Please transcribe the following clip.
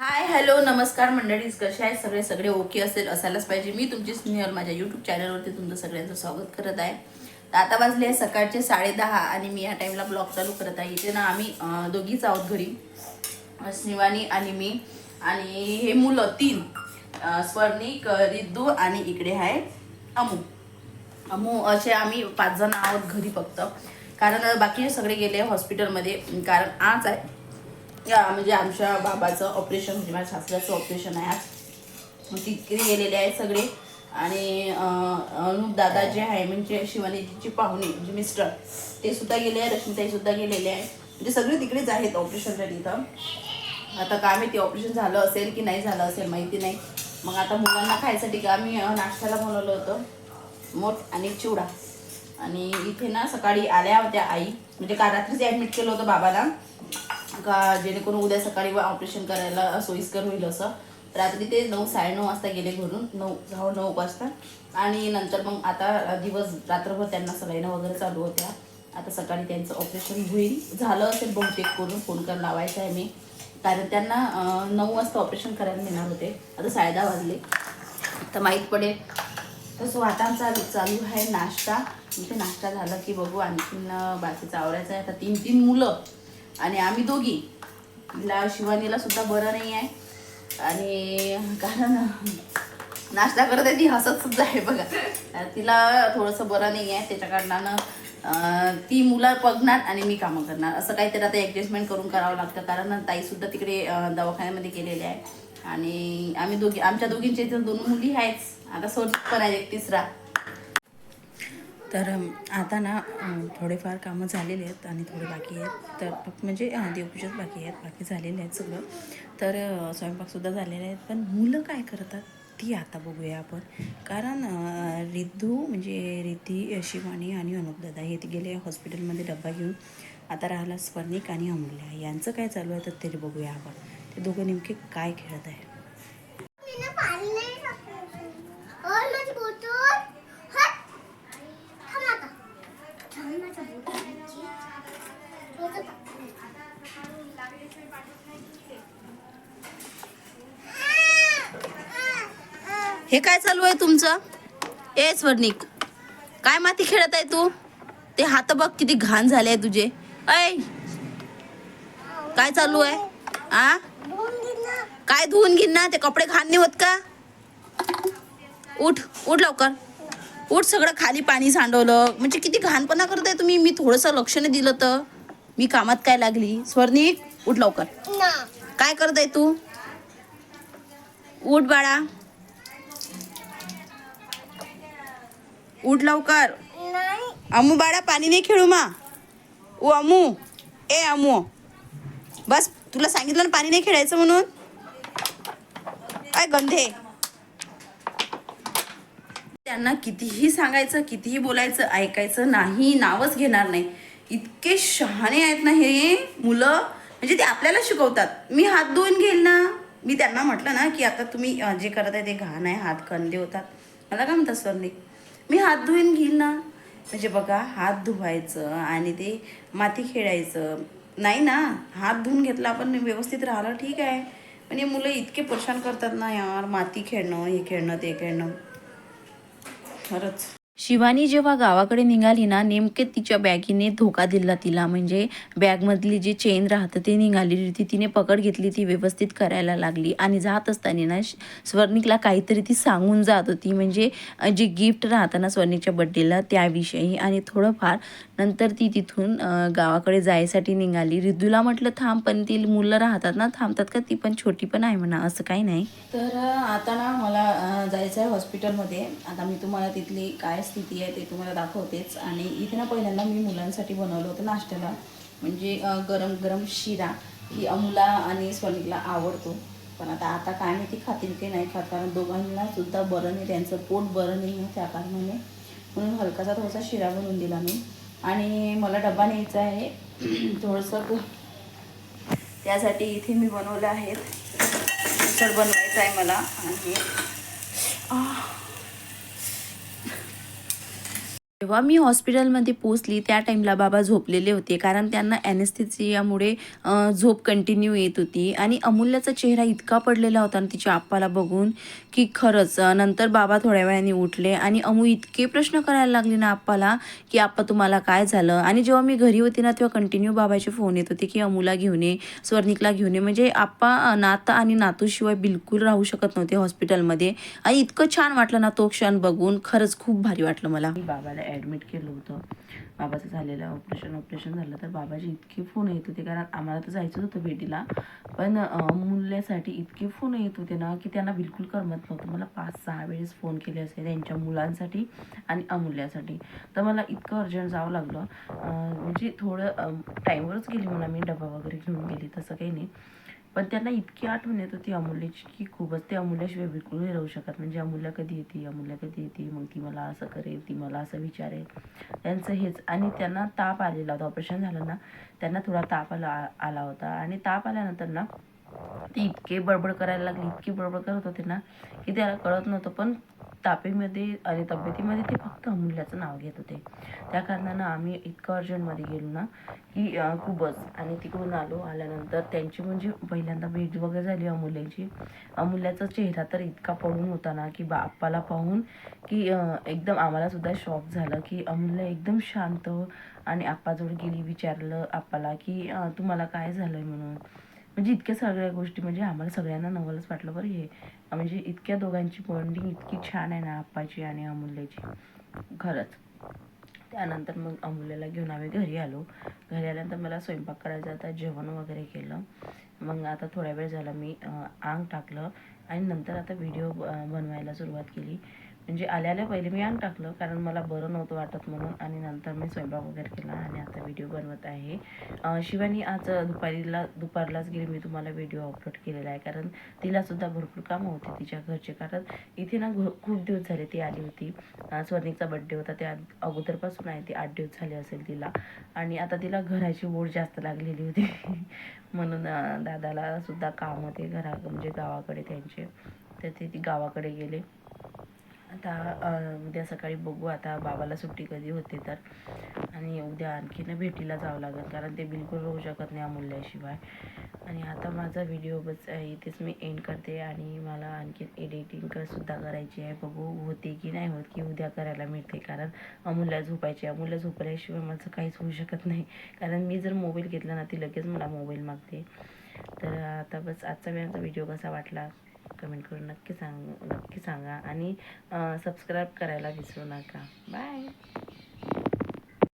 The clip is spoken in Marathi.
हाय हॅलो नमस्कार मंडळी. कसे आहे सगळे? सगळे ओके असेल असायलाच पाहिजे. मी तुमची स्नेहल माझ्या यूट्यूब चॅनलवरती तुमचं सगळ्यांचं स्वागत करत आहे. तर आता वाजले सकाळचे साडेदहा आणि मी ह्या टाईमला ब्लॉग चालू करत आहे. इथे ना आम्ही दोघीच आहोत घरी. स्निवानी आणि मी. आणि हे मुलं तीन. स्वर्णिक रिद्दू आणि इकडे आहे अमू. अमू असे आम्ही पाच जण आहोत घरी फक्त. कारण बाकीचे सगळे गेले हॉस्पिटलमध्ये. कारण आज आहे म्हणजे आमच्या बाबाचं ऑपरेशन म्हणजे माझ्या सासऱ्याचं ऑपरेशन आहे आज. तिकडे गेलेले आहेत सगळे. आणि अनुप दादा जे आहे म्हणजे शिवानीजीची पाहुणे म्हणजे मिस्टर ते सुद्धा गेले आहे रश्मीताई सुद्धा गेलेले आहे म्हणजे सगळे तिकडेच आहेत ऑपरेशनसाठी तिथं आता काय माहिती ऑपरेशन झालं असेल की नाही झालं असेल माहिती नाही. मग आता मुलांना खायसाठी का आम्ही नाश्त्याला बनवलं होतं. मोठ आणि चिवडा. आणि इथे ना सकाळी आल्या होत्या आई. म्हणजे काल रात्रीच ॲडमिट केलं होतं बाबाला. का जेणेकरून उद्या सकाळी ऑपरेशन करायला सोयीस्कर होईल असं. रात्री ते नऊ साडेनऊ वाजता गेले घरून. नऊ जाऊ नऊ वाजता. आणि नंतर मग आता दिवस रात्रभर त्यांना सलाईनं वगैरे चालू होत्या. आता सकाळी त्यांचं ऑपरेशन होईल. झालं असेल बहुतेक करून फोन कर लावायचा आहे मी. कारण त्यांना नऊ वाजता ऑपरेशन करायला नेणार होते. आता साडेदहा वाजले. तर माहीत पडेल. तसं आता चालू चालू आहे नाश्ता. इथे नाश्ता झाला की बघू. आणखीन बाकी बाकीचं आवरायचं आहे. आता तीन तीन मुलं. आणि आम्ही दोघी. तिला शिवानीला सुद्धा बरं नाही आहे. आणि कारण नाश्ता करत आहे ती हसत सुद्धा आहे बघा. तिला थोडंसं बरं नाही आहे. त्याच्या कारणानं ती मुलं बघणार आणि मी कामं करणार. असं काहीतरी आता ॲडजस्टमेंट करून करावं लागतं. कारण ताईसुद्धा तिकडे दवाखान्यामध्ये गेलेले आहे आणि आम्ही दोघी आमच्या दोघींच्या इथं दोन मुली आहेच. आता सोड पण आहे एक तिसरा. तर आता ना थोडेफार कामं झालेले आहेत आणि थोडे बाकी आहेत. तर म्हणजे देवपूजाच बाकी आहेत. बाकी झालेले आहेत सगळं. तर स्वयंपाकसुद्धा झालेले आहेत पण मुलं काय करतात ती आता बघूया आपण. कारण रिद्धू म्हणजे रिद्धी शिवानी आणि अनुपदादा हे गेले हॉस्पिटलमध्ये डब्बा घेऊन. आता राहिला स्वर्णिक आणि अमूल्य. यांचं काय चालू आहे तर ते बघूया आपण. ते दोघं नेमके काय खेळत आहे हे काय चालू आहे तुमचं? ए स्वर्णिक. काय माती खेळत आहे तू? ते हात बघ किती घाण झाले आहे तुझे. ऐ! काय चालू आहे? आ? काय धुवून घेईन ना ते कपडे घाण नाही होत का? उठ उठ लवकर. उठ सगळं खाली पाणी सांडवलं. म्हणजे किती घाणपणा करताय तुम्ही? मी थोडंसं लक्ष नाही दिलं तर. मी कामात काय लागली? स्वर्णिक उठ लवकर. ना. काय करत आहे तू? उठ बाळा. उठ लवकर. नाही. अमू बाळा पाणी नाही खेळू मा. ओ अमू. ए अमू. बस तुला सांगितलं ना पाणी नाही खेळायचं म्हणून? काय गंधे? त्यांना कितीही सांगायचं कितीही बोलायचं ऐकायचं नाही नावच घेणार नाही. इतके शहाणे आहेत ना हे मुलं. म्हणजे ते आपल्याला शिकवतात. मी हात धुवून घेईल ना. मी त्यांना म्हटलं ना की आता तुम्ही जे करत आहे ते घाण आहे हात कंदे होतात. मला काय म्हणतात सरने मी हात धुवून घेईल ना. म्हणजे बघा हात धुवायचं आणि ते माती खेळायचं. नाही ना हात धुवून घेतला आपण व्यवस्थित राहिलं ठीक आहे. पण हे मुलं इतके परेशान करतात ना यार माती खेळणं हे खेळणं ते खेळणं. खरंच. शिवानी जेव्हा गावाकडे निघाली ना नेमके तिच्या बॅगीने धोका दिला तिला. म्हणजे बॅगमधली जी चेन राहतं ती निघाली ती तिने पकड घेतली ती व्यवस्थित करायला लागली. आणि जात असताना ना श- स्वर्णिकला काहीतरी ती सांगून जात होती. म्हणजे जे गिफ्ट राहतं ना स्वर्णिकच्या बड्डेला त्याविषयी. आणि थोडंफार नंतर ती तिथून गावाकडे जायसाठी निघाली. रिद्धूला म्हटलं थांब पण ती मुलं राहतात ना थांबतात का? ती पण छोटी पण आहे म्हणा असं काही नाही. तर आता ना मला जायचं आहे हॉस्पिटलमध्ये. आता मी तुम्हाला तिथली काय स्थिती आहे ते तुम्हाला दाखवतेच. आणि इथे ना पहिल्यांदा मी मुलांसाठी बनवलं होतं नाश्त्याला. म्हणजे गरम गरम शिरा ही अमुला आणि स्वनिकला आवडतो. पण आता आता काय माहिती खातील की नाही खात? कारण दोघांना सुद्धा बरं नाही त्यांचं पोट बरं नाही त्या कारणाने. म्हणून हलकासा थोडासा शिरा बनवून दिला मी. आणि मला डबा न्यायचा आहे. थोडंसं त्यासाठी इथे मी बनवलं आहेत तर बनवायचं आहे मला. आणि आह, जेव्हा मी हॉस्पिटलमध्ये पोचली त्या टाईमला बाबा झोपलेले होते. कारण त्यांना ॲनेस्थेसियामुळे झोप कंटिन्यू येत होती. आणि अमूल्याचा चेहरा इतका पडलेला होता ना तिच्या आप्पाला बघून की खरंच नंतर बाबा थोड्या वेळाने उठले. आणि अमू इतके प्रश्न करायला लागले ना आप्पाला की आप्पा तुम्हाला काय झालं? आणि जेव्हा मी घरी होती ना तेव्हा कंटिन्यू बाबाचे फोन येत होते की अमूला घेऊन ये स्वर्णिकला घेऊन ये. म्हणजे आप्पा नाता आणि नातूशिवाय बिलकुल राहू शकत नव्हते हॉस्पिटलमध्ये. आणि इतकं छान वाटलं ना तो क्षण बघून खरंच खूप भारी वाटलं मला. बाबाला ॲडमिट केलं होतं. बाबाचं झालेलं ऑपरेशन ऑपरेशन झालं तर बाबाचे इतके फोन येत होते. कारण आम्हाला तर जायचंच होतं भेटीला. पण मुलासाठी इतके फोन येत होते ना की त्यांना बिलकुल करमत नव्हतं. मला पाच सहा वेळेस फोन केले असे त्यांच्या मुलांसाठी आणि अमूल्यासाठी. तर मला इतकं अर्जंट जावं लागलं. म्हणजे थोडं टाईमवरच गेली म्हणा मी डबा वगैरे घेऊन गेली तसं काही नाही. पण त्यांना इतकी आठवण येत होती अमूल्याची की खूपच ते अमूल्याशिवाय बिलकुल नाही राहू शकत. म्हणजे अमूल्या कधी येते अमूल्या कधी येते मग ती मला असं करेल ती मला असं विचारेल. त्यांचं हेच. आणि त्यांना ताप आलेला होता. ऑपरेशन झालं ना त्यांना थोडा ताप आला आला होता. आणि ताप आल्यानंतर ना ते इतके बडबड करायला लागले इतकी बडबड करत होते ना की त्याला कळत नव्हतं. पण तापेमध्ये आणि तब्येतीमध्ये ते फक्त अमूल्याचं नाव घेत होते. त्या कारणानं आम्ही इतकं अर्जंटमध्ये गेलो ना की खूपच. आणि तिकडून आलो आल्यानंतर त्यांची म्हणजे पहिल्यांदा भेट वगैरे झाली अमूल्याची. अमूल्याचा चेहरा तर इतका पडून होता ना की बाप्पाला पाहून की एकदम आम्हाला सुद्धा शॉक झालं की अमूल्य एकदम शांत आणि आप्पाजवळ गेली विचारलं आप्पाला की तुम्हाला काय झालंय? म्हणून. म्हणजे इतक्या सगळ्या गोष्टी म्हणजे आम्हाला सगळ्यांना नवलच वाटलं बरं हे. म्हणजे इतक्या दोघांची बॉन्डिंग इतकी छान आहे ना आप्पाची आणि अमूल्याची. खरंच. त्यानंतर मग अमूल्याला घेऊन आम्ही घरी आलो. घरी आल्यानंतर मला स्वयंपाक करायचा आता जेवण वगैरे केलं. मग आता थोड्या वेळ झाला मी आंग टाकलं आणि नंतर आता व्हिडिओ बनवायला सुरुवात केली. म्हणजे आल्याला पहिले मी आणून टाकलं कारण मला बरं नव्हतं वाटत म्हणून. आणि नंतर मी स्वयंपाक वगैरे केला आणि आता व्हिडिओ बनवत आहे. शिवानी आज दुपारीला दुपारलाच गेली. मी तुम्हाला व्हिडिओ अपलोड केलेला आहे. कारण तिलासुद्धा भरपूर कामं होते तिच्या घरचे. कारण इथे ना घ- खूप दिवस झाले ती आली होती. स्वर्णिकचा बड्डे होता. त्या अगोदरपासून आहे ती आठ दिवस झाले असेल तिला. आणि आता तिला घराची ओढ जास्त लागलेली होती. म्हणून दादालासुद्धा काम होते घरा म्हणजे गावाकडे त्यांचे. तर ते ती गावाकडे गेले. आता उद्या सकाळी बघू. आता बाबाला सुट्टी कधी होते तर. आणि उद्या आणखीन भेटीला जावं लागेल कारण ते बिलकुल होऊ शकत नाही अमूल्याशिवाय. आणि आता माझा व्हिडिओ बस इथेच मी एंड करते. आणि मला आणखीन एडिटिंग सुद्धा करायची आहे. बघू होते की नाही होत की उद्या करायला मिळते. कारण अमूल्या झोपायची अमूल्या झोपल्याशिवाय माझं काहीच होऊ शकत नाही. कारण मी जर मोबाईल घेतला ना ती लगेच मला मोबाईल मागते. तर आता बस आजचा वेळाचा व्हिडिओ कसा वाटला? कमेंट करून नक्की सांग नक्की सांगा. आणि सबस्क्राईब करायला विसरू नका. बाय